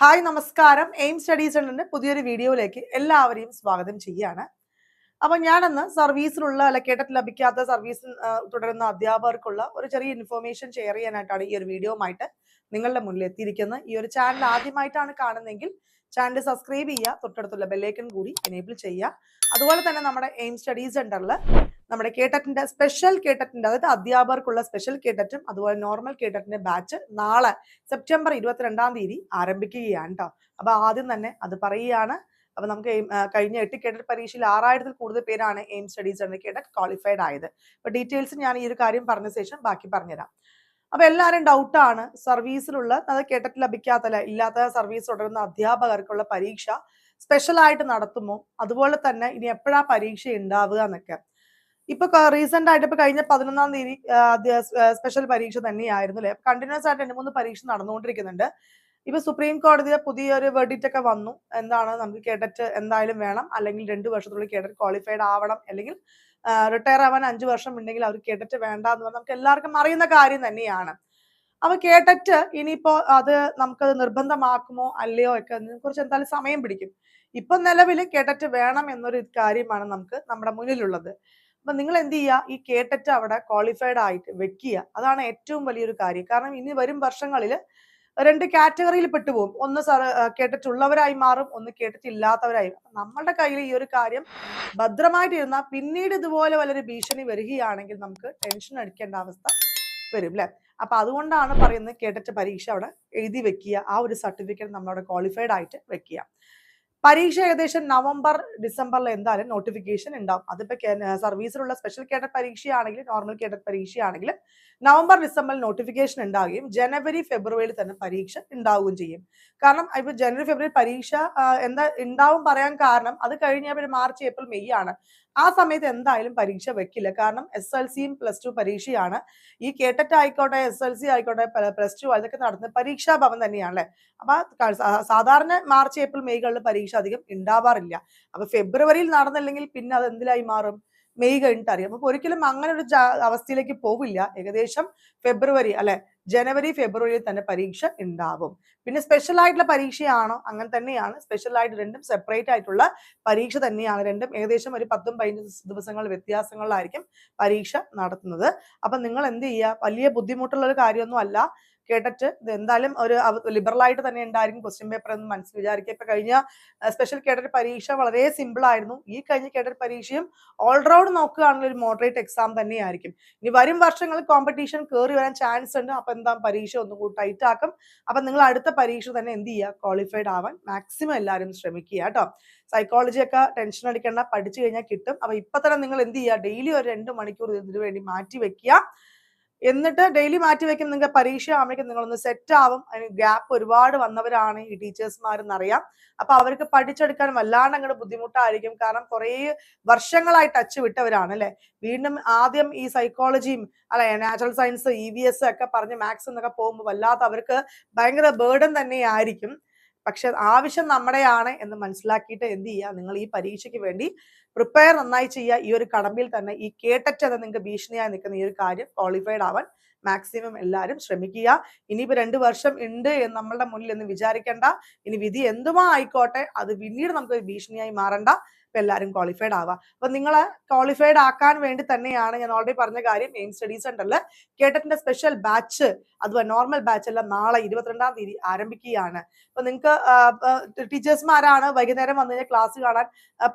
Hi നമസ്കാരം. Aim studies സെന്ററിന്റെ പുതിയൊരു വീഡിയോയിലേക്ക് എല്ലാവരെയും സ്വാഗതം ചെയ്യുകയാണ്. അപ്പൊ ഞാനന്ന് സർവീസിലുള്ള അല്ല കേട്ടിട്ട് ലഭിക്കാത്ത സർവീസിൽ തുടരുന്ന അധ്യാപകർക്കുള്ള ഒരു ചെറിയ ഇൻഫോർമേഷൻ ഷെയർ ചെയ്യാനായിട്ടാണ് ഈ ഒരു വീഡിയോയുമായിട്ട് നിങ്ങളുടെ മുന്നിൽ എത്തിയിരിക്കുന്നത് ഈ ഒരു ചാനൽ ആദ്യമായിട്ടാണ് കാണുന്നതെങ്കിൽ ചാനൽ സബ്സ്ക്രൈബ് ചെയ്യുക തൊട്ടടുത്തുള്ള ബെല്ലേക്കൺ കൂടി എനേബിൾ ചെയ്യുക. അതുപോലെ തന്നെ നമ്മുടെ എയിം സ്റ്റഡീസ് സെന്ററിൽ നമ്മുടെ കേട്ടറ്റിന്റെ സ്പെഷ്യൽ കേട്ടറ്റിന്റെ അതായത് അധ്യാപകർക്കുള്ള സ്പെഷ്യൽ കേട്ടറ്റും അതുപോലെ നോർമൽ കേട്ടറ്റിന്റെ ബാച്ച് നാളെ സെപ്റ്റംബർ ഇരുപത്തിരണ്ടാം തീയതി ആരംഭിക്കുകയാണ് കേട്ടോ അപ്പൊ ആദ്യം തന്നെ അത് പറയുകയാണ്. അപ്പൊ നമുക്ക് കഴിഞ്ഞ എട്ട് കേഡറ്റ് പരീക്ഷയിൽ ആറായിരത്തിൽ കൂടുതൽ പേരാണ് എയിം സ്റ്റഡീസ് എന്ന കേഡറ്റ് ക്വാളിഫൈഡ് ആയത്. അപ്പൊ ഡീറ്റെയിൽസ് ഞാൻ ഈ ഒരു കാര്യം പറഞ്ഞ ശേഷം ബാക്കി പറഞ്ഞുതരാം. അപ്പൊ എല്ലാവരും ഡൗട്ടാണ് സർവീസിലുള്ള അത് കേട്ടിട്ട് ലഭിക്കാത്ത ഇല്ലാത്ത സർവീസ് തുടരുന്ന അധ്യാപകർക്കുള്ള പരീക്ഷ സ്പെഷ്യൽ ആയിട്ട് നടത്തുമോ? അതുപോലെ തന്നെ ഇനി എപ്പോഴാ പരീക്ഷ ഉണ്ടാവുക എന്നൊക്കെ. ഇപ്പൊ റീസെന്റ് ആയിട്ട് ഇപ്പൊ കഴിഞ്ഞ പതിനൊന്നാം തീയതി സ്പെഷ്യൽ പരീക്ഷ തന്നെയായിരുന്നു അല്ലെ? കണ്ടിന്യൂസ് ആയിട്ട് രണ്ട് മൂന്ന് പരീക്ഷ നടന്നുകൊണ്ടിരിക്കുന്നുണ്ട്. ഇപ്പൊ സുപ്രീം കോടതിയുടെ പുതിയൊരു വെർഡിറ്റ് ഒക്കെ വന്നു. എന്താണ്? നമുക്ക് കേഡറ്റ് എന്തായാലും വേണം. അല്ലെങ്കിൽ രണ്ട് വർഷത്തിനുള്ളിൽ കേഡറ്റ് ക്വാളിഫൈഡ് ആവണം. അല്ലെങ്കിൽ റിട്ടയർ ആവാൻ അഞ്ചു വർഷം ഉണ്ടെങ്കിൽ അവർ കേഡറ്റ് വേണ്ട എന്ന് പറഞ്ഞാൽ നമുക്ക് എല്ലാവർക്കും അറിയുന്ന കാര്യം തന്നെയാണ്. അപ്പൊ കേട്ടറ്റ് ഇനിയിപ്പോ അത് നമുക്കത് നിർബന്ധമാക്കുമോ? അല്ലയോ ഒക്കെ കുറിച്ച് എന്തായാലും സമയം പിടിക്കും. ഇപ്പൊ നിലവിൽ കേട്ടറ്റ് വേണം എന്നൊരു കാര്യമാണ് നമുക്ക് നമ്മുടെ മുന്നിലുള്ളത്. അപ്പൊ നിങ്ങൾ എന്ത് ചെയ്യുക? ഈ കേട്ടറ്റ് അവിടെ ക്വാളിഫൈഡ് ആയിട്ട് വെക്കുക. അതാണ് ഏറ്റവും വലിയൊരു കാര്യം. കാരണം ഇനി വരും വർഷങ്ങളിൽ രണ്ട് കാറ്റഗറിയിൽ പെട്ടുപോകും. ഒന്ന് കേട്ടിട്ടുള്ളവരായി മാറും ഒന്ന് കേട്ടിട്ടില്ലാത്തവരായി. നമ്മളുടെ കയ്യിൽ ഈ ഒരു കാര്യം ഭദ്രമായിട്ട് ഇരുന്നാൽ പിന്നീട് ഇതുപോലെ വല്ലൊരു ഭീഷണി വരികയാണെങ്കിൽ നമുക്ക് ടെൻഷൻ അടിക്കേണ്ട അവസ്ഥ വരും അല്ലെ അപ്പൊ അതുകൊണ്ടാണ് പറയുന്നത് കേട്ടിട്ട് പരീക്ഷ അവിടെ എഴുതി വെക്കുക. ആ ഒരു സർട്ടിഫിക്കറ്റ് നമ്മളവിടെ ക്വാളിഫൈഡ് ആയിട്ട് വെക്കുക. പരീക്ഷ ഏകദേശം നവംബർ ഡിസംബറിൽ എന്തായാലും നോട്ടിഫിക്കേഷൻ ഉണ്ടാവും. അതിപ്പോ സർവീസിലുള്ള സ്പെഷ്യൽ കേഡറ്റ് പരീക്ഷയാണെങ്കിലും നോർമൽ കേഡറ്റ് പരീക്ഷയാണെങ്കിലും നവംബർ ഡിസംബറിൽ നോട്ടിഫിക്കേഷൻ ഉണ്ടാവുകയും ജനുവരി ഫെബ്രുവരിയിൽ തന്നെ പരീക്ഷ ഉണ്ടാവുകയും ചെയ്യും. കാരണം ഇപ്പൊ ജനുവരി ഫെബ്രുവരി പരീക്ഷ എന്താ ഉണ്ടാവും പറയാൻ കാരണം അത് കഴിഞ്ഞ പിന്നെ മാർച്ച് ഏപ്രിൽ മെയ് ആണ്. ആ സമയത്ത് എന്തായാലും പരീക്ഷ വെക്കില്ല. കാരണം എസ് എൽ സിയും പ്ലസ് ടു പരീക്ഷയാണ്. ഈ കേട്ടറ്റ് ആയിക്കോട്ടെ എസ് എൽ സി ആയിക്കോട്ടെ പ്ലസ് ടു അതൊക്കെ നടത്തുന്നത് പരീക്ഷാ ഭവൻ തന്നെയാണല്ലേ? അപ്പൊ സാധാരണ മാർച്ച് ഏപ്രിൽ മെയ്കളിൽ പരീക്ഷ അധികം ഉണ്ടാവാറില്ല. അപ്പൊ ഫെബ്രുവരിയിൽ നടന്നില്ലെങ്കിൽ പിന്നെ അത് എന്തിലായി മാറും? മെയ് കഴിഞ്ഞിട്ട് അറിയാം അപ്പൊ ഒരിക്കലും അങ്ങനെ ഒരു അവസ്ഥയിലേക്ക് പോവില്ല. ഏകദേശം ഫെബ്രുവരി അല്ലെ ജനുവരി ഫെബ്രുവരിയിൽ തന്നെ പരീക്ഷ ഉണ്ടാവും. പിന്നെ സ്പെഷ്യൽ ആയിട്ടുള്ള പരീക്ഷയാണോ? അങ്ങനെ തന്നെയാണ്. സ്പെഷ്യൽ ആയിട്ട് രണ്ടും സെപ്പറേറ്റ് ആയിട്ടുള്ള പരീക്ഷ തന്നെയാണ് രണ്ടും. ഏകദേശം ഒരു പത്തും പതിനഞ്ച് ദിവസങ്ങൾ വ്യത്യാസങ്ങളിലായിരിക്കും പരീക്ഷ നടത്തുന്നത്. അപ്പൊ നിങ്ങൾ എന്ത് ചെയ്യുക? വലിയ ബുദ്ധിമുട്ടുള്ള ഒരു കാര്യമൊന്നും അല്ല കേട്ടിട്ട് ഇത് എന്തായാലും ഒരു ലിബറൽ ആയിട്ട് തന്നെ ഉണ്ടായിരിക്കും ക്വസ്റ്റ്യൻ പേപ്പർ എന്ന് മനസ്സിൽ വിചാരിക്കുക. ഇപ്പൊ കഴിഞ്ഞ സ്പെഷ്യൽ കേഡറ്റ് പരീക്ഷ വളരെ സിമ്പിൾ ആയിരുന്നു. ഈ കഴിഞ്ഞ കേഡറ്റ് പരീക്ഷയും ഓൾറൗണ്ട് നോക്കുകയാണെങ്കിൽ ഒരു മോഡറേറ്റ് എക്സാം തന്നെയായിരിക്കും. ഇനി വരും വർഷങ്ങളിൽ കോമ്പറ്റീഷൻ കയറി വരാൻ ചാൻസ് ഉണ്ട്. അപ്പൊ എന്താ പരീക്ഷ ഒന്നും കൂടി ടൈറ്റ് ആക്കും. അപ്പൊ നിങ്ങൾ അടുത്ത പരീക്ഷ തന്നെ എന്ത് ചെയ്യുക? ക്വാളിഫൈഡ് ആവാൻ മാക്സിമം എല്ലാവരും ശ്രമിക്കുക കേട്ടോ. സൈക്കോളജി ഒക്കെ ടെൻഷൻ അടിക്കേണ്ട. പഠിച്ചു കഴിഞ്ഞാൽ കിട്ടും. അപ്പൊ ഇപ്പൊ തന്നെ നിങ്ങൾ എന്ത് ചെയ്യുക? ഡെയിലി ഒരു രണ്ട് മണിക്കൂർ ഇതിനു വേണ്ടി മാറ്റി വെക്കുക. എന്നിട്ട് ഡെയിലി മാറ്റി വെക്കും നിങ്ങൾക്ക് പരീക്ഷ ആവുമ്പോഴേക്കും നിങ്ങളൊന്ന് സെറ്റ് ആവും. അതിന് ഗ്യാപ്പ് ഒരുപാട് വന്നവരാണ് ഈ ടീച്ചേഴ്സ്മാരെന്നറിയാം അപ്പൊ അവർക്ക് പഠിച്ചെടുക്കാൻ വല്ലാണ്ട് അങ്ങോട്ട് ബുദ്ധിമുട്ടായിരിക്കും. കാരണം കുറേ വർഷങ്ങളായി ടച്ച് വിട്ടവരാണ് അല്ലെ? വീണ്ടും ആദ്യം ഈ സൈക്കോളജിയും അല്ലെ natural science E V S ഒക്കെ പറഞ്ഞ് മാത്സ് എന്നൊക്കെ പോകുമ്പോൾ വല്ലാത്ത അവർക്ക് ഭയങ്കര ബേർഡൻ തന്നെയായിരിക്കും. പക്ഷെ ആവശ്യം നമ്മുടെയാണ് എന്ന് മനസ്സിലാക്കിയിട്ട് എന്ത് ചെയ്യുക? നിങ്ങൾ ഈ പരീക്ഷയ്ക്ക് വേണ്ടി പ്രിപ്പയർ നന്നായി ചെയ്യുക. ഈ ഒരു കടമ്പിൽ തന്നെ ഈ കേട്ടറ്റ് എന്ന് നിങ്ങൾക്ക് ഭീഷണിയായി നിൽക്കുന്ന ഈ ഒരു കാര്യം ക്വാളിഫൈഡ് ആവാൻ മാക്സിമം എല്ലാവരും ശ്രമിക്കുക. ഇനിയിപ്പോ രണ്ട് വർഷം ഉണ്ട് എന്ന് നമ്മളുടെ മുന്നിൽ എന്ന് വിചാരിക്കേണ്ട. ഇനി വിധി എന്തുമാ ആയിക്കോട്ടെ അത് പിന്നീട് നമുക്ക് ഭീഷണിയായി മാറണ്ട. ഇപ്പൊ എല്ലാവരും ക്വാളിഫൈഡ് ആവുക അപ്പൊ നിങ്ങളെ ക്വാളിഫൈഡ് ആക്കാൻ വേണ്ടി തന്നെയാണ് ഞാൻ ഓൾറെഡി പറഞ്ഞ കാര്യം എയിം സ്റ്റഡീസ് സെന്ററിൽ കേട്ടറ്റിന്റെ സ്പെഷ്യൽ ബാച്ച് അതുപോലെ നോർമൽ ബാച്ച് എല്ലാം നാളെ ഇരുപത്തിരണ്ടാം തീയതി ആരംഭിക്കുകയാണ്. അപ്പൊ നിങ്ങൾക്ക് ടീച്ചേഴ്സ്മാരാണ് വൈകുന്നേരം വന്നു കഴിഞ്ഞാൽ ക്ലാസ് കാണാൻ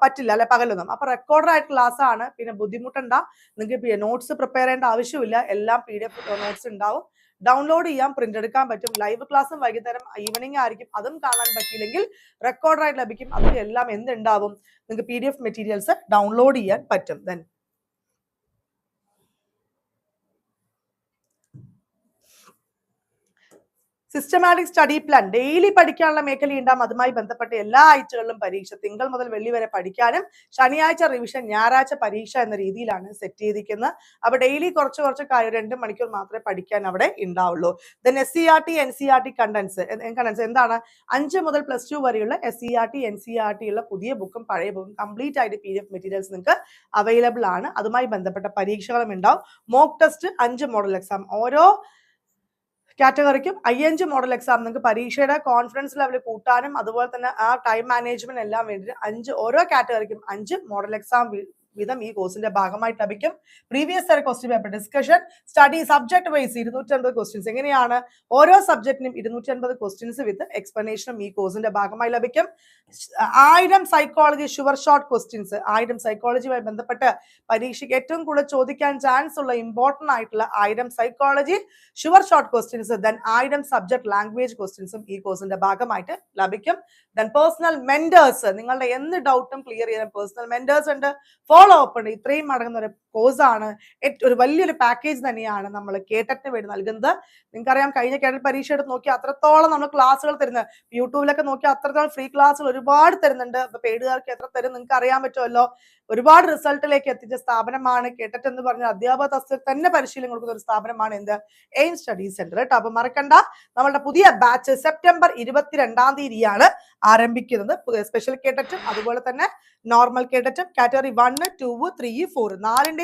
പറ്റില്ല അല്ലെ? പകലൊന്നും. അപ്പൊ റെക്കോർഡർ ആയിട്ട് ക്ലാസ് ആണ്. പിന്നെ ബുദ്ധിമുട്ടണ്ട നിങ്ങൾക്ക് നോട്ട്സ് പ്രിപ്പയർ ചെയ്യേണ്ട ആവശ്യമില്ല. എല്ലാം പി ഡി എഫ് നോട്ട്സ് ഉണ്ടാവും. ഡൗൺലോഡ് ചെയ്യാം പ്രിന്റ് എടുക്കാൻ പറ്റും. ലൈവ് ക്ലാസ്സും വൈകുന്നേരം ഈവനിങ് ആയിരിക്കും. അതും കാണാൻ പറ്റിയില്ലെങ്കിൽ റെക്കോർഡർ ആയിട്ട് ലഭിക്കും. അതിലെല്ലാം എന്തുണ്ടാവും? നിങ്ങൾക്ക് പി മെറ്റീരിയൽസ് ഡൗൺലോഡ് ചെയ്യാൻ പറ്റും. Then systematic study plan daily പഠിക്കാനുള്ള മേഖല ഉണ്ടാകും അതുമായി ബന്ധപ്പെട്ട എല്ലാ ആഴ്ചകളിലും പരീക്ഷ. തിങ്കൾ മുതൽ വെള്ളി വരെ പഠിക്കാനും ശനിയാഴ്ച റിവിഷൻ ഞായറാഴ്ച പരീക്ഷ എന്ന രീതിയിലാണ് സെറ്റ് ചെയ്തിരിക്കുന്നത്. അപ്പോൾ ഡെയിലി കുറച്ച് കുറച്ച് കാര്യം രണ്ട് മണിക്കൂർ മാത്രമേ പഠിക്കാൻ അവിടെ ഉണ്ടാവുള്ളൂ. Then S C R T N C R T contents contents എന്താണ്? അഞ്ച് മുതൽ പ്ലസ് ടു വരെയുള്ള S C R T N C R T ഉള്ള പുതിയ ബുക്കും പഴയ ബുക്കും കംപ്ലീറ്റ് ആയിട്ട് പി ഡി എഫ് മെറ്റീരിയൽസ് നിങ്ങൾക്ക് അവൈലബിൾ ആണ്. അതുമായി ബന്ധപ്പെട്ട പരീക്ഷകളും ഉണ്ടാവും. മോക്ക് ടെസ്റ്റ് അഞ്ച് മോഡൽ എക്സാം ഓരോ കാറ്റഗറിക്കും I N G model exam നിങ്ങൾക്ക് പരീക്ഷയുടെ കോൺഫിഡൻസ് ലെവൽ കൂട്ടാനും അതുപോലെ തന്നെ ആ ടൈം മാനേജ്മെന്റ് എല്ലാം വേണ്ടിയിട്ട് അഞ്ച് ഓരോ കാറ്റഗറിക്കും അഞ്ച് മോഡൽ എക്സാം വീതം ഈ കോഴ്സിന്റെ ഭാഗമായിട്ട് ലഭിക്കും. Previous year question paper discussion study subject wise ഇരുന്നൂറ്റി അൻപത് ക്വസ്റ്റ്യൻസ് എങ്ങനെയാണ് ഓരോ സബ്ജക്റ്റിനും ഇരുന്നൂറ്റി അൻപത് ക്വസ്റ്റ്യൻസ് വിത്ത് എക്സ്പ്ലനേഷനും ഈ കോഴ്സിന്റെ ഭാഗമായി ലഭിക്കും. ആയിരം സൈക്കോളജി ഷുവർ ഷോർട്ട് ക്വസ്റ്റ്യൻസ് ആയിരം സൈക്കോളജിയുമായി ബന്ധപ്പെട്ട് പരീക്ഷയ്ക്ക് ഏറ്റവും കൂടുതൽ ചോദിക്കാൻ ചാൻസ് ഉള്ള ഇമ്പോർട്ടന്റ് ആയിട്ടുള്ള ആയിരം psychology sure short questions then ആയിരം സബ്ജക്ട് ലാംഗ്വേജ് ക്വസ്റ്റ്യൻസും ഈ കോഴ്സിന്റെ ഭാഗമായിട്ട് ലഭിക്കും. ദെൻ പേഴ്സണൽ മെന്റേഴ്സ് നിങ്ങളുടെ എന്ത് ഡൗട്ടും ക്ലിയർ ചെയ്യാൻ പേഴ്സണൽ മെന്റേഴ്സ് ഉണ്ട്. ഫോളോ അപ്പ് ഉണ്ട്. ഇത്രയും അടങ്ങുന്ന ഒരു കോഴ്സാണ് ഒരു വലിയൊരു പാക്കേജ് തന്നെയാണ് നമ്മൾ കേട്ടറ്റിന് വേണ്ടി നൽകുന്നത്. നിങ്ങൾക്കറിയാം കഴിഞ്ഞ കേട്ടറ്റ് പരീക്ഷ എടുത്ത് നോക്കി അത്രത്തോളം നമ്മൾ ക്ലാസ്സുകൾ തരുന്നത് യൂട്യൂബിലൊക്കെ നോക്കി അത്രത്തോളം ഫ്രീ ക്ലാസ്സുകൾ ഒരുപാട് തരുന്നുണ്ട്. അപ്പൊ പേടുകാർക്ക് എത്ര തരും നിങ്ങൾക്ക് അറിയാൻ പറ്റുമല്ലോ? ഒരുപാട് റിസൾട്ടിലേക്ക് എത്തിച്ച സ്ഥാപനമാണ്. കേട്ടറ്റ് എന്ന് പറഞ്ഞ അധ്യാപക തസ്തിക തന്നെ പരിശീലനം കൊടുക്കുന്ന ഒരു സ്ഥാപനമാണ് എന്ത്? എയിം സ്റ്റഡി സെന്റർ കേട്ടോ. അപ്പൊ മറക്കണ്ട. നമ്മളുടെ പുതിയ ബാച്ച് സെപ്റ്റംബർ ഇരുപത്തിരണ്ടാം തീയതിയാണ് ആരംഭിക്കുന്നത്. സ്പെഷ്യൽ കേട്ടറ്റും അതുപോലെ തന്നെ normal കേട്ടറ്റും category one two three four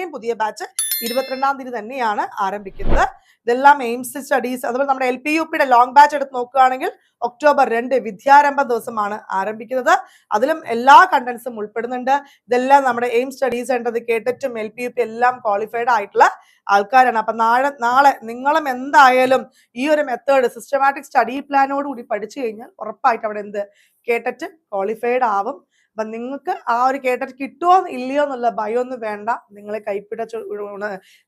നാലിന്റെയും പുതിയ ബാച്ച് ഇരുപത്തിരണ്ടാം തീയതി തന്നെയാണ് ആരംഭിക്കുന്നത്. ഇതെല്ലാം എയിംസ് സ്റ്റഡീസ് അതുപോലെ നമ്മുടെ എൽ പി യു പിയുടെ ലോങ് ബാച്ച് എടുത്ത് നോക്കുകയാണെങ്കിൽ ഒക്ടോബർ രണ്ട് വിദ്യാരംഭ ദിവസമാണ് ആരംഭിക്കുന്നത്. അതിലും എല്ലാ കണ്ടൻസും ഉൾപ്പെടുന്നുണ്ട്. ഇതെല്ലാം നമ്മുടെ എയിംസ് സ്റ്റഡീസ് സെന്റർ കേട്ടിട്ടും എൽ പി യു പി എല്ലാം ക്വാളിഫൈഡ് ആയിട്ടുള്ള ആൾക്കാരാണ്. അപ്പൊ നാളെ നാളെ നിങ്ങളും എന്തായാലും ഈ ഒരു മെത്തേഡ് സിസ്റ്റമാറ്റിക് സ്റ്റഡി പ്ലാനോട് കൂടി പഠിച്ചു കഴിഞ്ഞാൽ ഉറപ്പായിട്ട് അവിടെ എന്ത്? കേട്ടിട്ട് ക്വാളിഫൈഡ് ആവും. അപ്പൊ നിങ്ങൾക്ക് ആ ഒരു കേട്ടർ കിട്ടുമോ ഇല്ലയോ എന്നുള്ള ഭയമൊന്നും വേണ്ട. നിങ്ങളെ കൈപ്പിടിച്ച്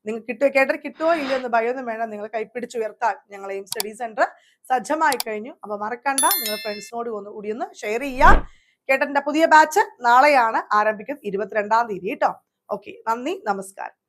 നിങ്ങൾ കിട്ടുക കേട്ടർ കിട്ടുമോ ഇല്ലയോ എന്ന് ഭയമൊന്നും വേണ്ട. നിങ്ങൾ കൈപ്പിടിച്ച് ഉയർത്താൻ ഞങ്ങൾ എയിം സ്റ്റഡി സെന്റർ സജ്ജമായി കഴിഞ്ഞു. അപ്പൊ മറക്കണ്ട. നിങ്ങൾ ഫ്രണ്ട്സിനോട് ഒന്ന് കൂടി ഒന്ന് ഷെയർ ചെയ്യാം കേട്ടറിന്റെ പുതിയ ബാച്ച് നാളെയാണ്. ആരംഭിക്കുന്നത് ഇരുപത്തിരണ്ടാം തീയതി. കേട്ടോ? ഓക്കെ. നന്ദി. നമസ്കാരം.